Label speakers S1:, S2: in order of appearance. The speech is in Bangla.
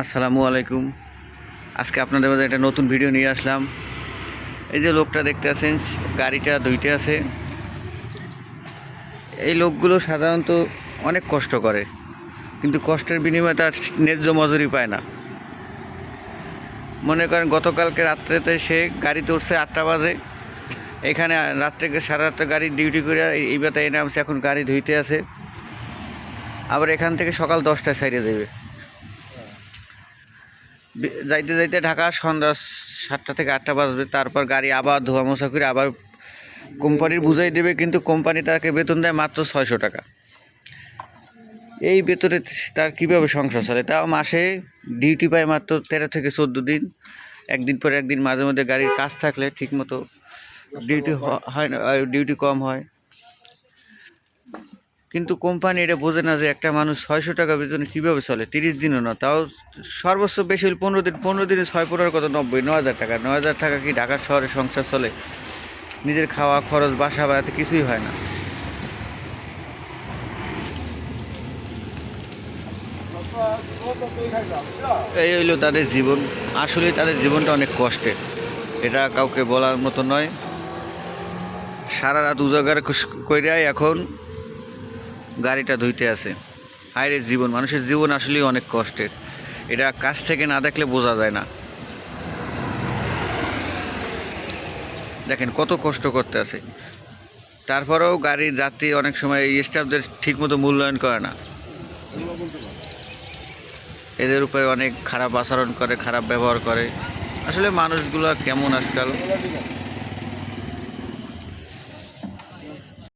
S1: আসসালামু আলাইকুম। আজকে আপনাদের মাঝে একটা নতুন ভিডিও নিয়ে আসলাম। এই যে লোকটা দেখতে আছেন, গাড়িটা দুইতে আছে। এই লোকগুলো সাধারণত অনেক কষ্ট করে, কিন্তু কষ্টের বিনিময়ে তার ন্যায্য মজুরি পায় না। মনে করেন গতকালকে রাত্রেতে সে গাড়ি উঠছে আটটা বাজে। এখানে রাত্রে সারা রাত্রে গাড়ি ডিউটি করে এই বেতায় এনে নামছে এখন গাড়ি ধুইতে আছে। আবার এখান থেকে সকাল দশটায় সাইডে যাবে যাইতে যাইতে ঢাকা সন্ধ্যা সাতটা থেকে আটটা বাজবে, তারপর গাড়ি আবার ধোয়া মোছা করে আবার কোম্পানির বুঝাই দেবে, কিন্তু কোম্পানি তাকে বেতন দেয় মাত্র ছয়শো টাকা। এই বেতনে তার কীভাবে সংসার চলে? তাও মাসে ডিউটি পায় মাত্র তেরো থেকে চোদ্দ দিন। একদিন পর একদিন মাঝে মধ্যে গাড়ির কাজ থাকলে ঠিকমতো ডিউটি হয় না, ডিউটি কম হয়। কিন্তু কোম্পানি এটা বোঝে না যে একটা মানুষ ছয়শো টাকা বেতনে কীভাবে চলে? তিরিশ দিনও না, তাও সর্বোচ্চ বেশি হলে পনেরো দিন, পনেরো দিনে ছয় পনেরো কত নব্বই ন হাজার টাকা ন হাজার টাকা কি ঢাকার শহরে সংসার চলে? নিজের খাওয়া, খরচ, বাসা বাড়াতে কিছুই হয় না। এই হইল তাদের জীবন। আসলে তাদের জীবনটা অনেক কষ্টের। এটা কাউকে বলার মতো নয়। সারা রাত উজাগার কইরাই এখন গাড়িটা ধুইতে আছে। হায়রে জীবন, মানুষের জীবন আসলেই অনেক কষ্টের। এটা কাছ থেকে না দেখলে বোঝা যায় না। দেখেন কত কষ্ট করতে আছে। তারপরেও গাড়ির যাত্রী অনেক সময় এই স্টাফদের ঠিকমতো মূল্যায়ন করে না। এদের উপরে অনেক খারাপ আচরণ করে, খারাপ ব্যবহার করে। আসলে মানুষগুলো কেমন আজকাল?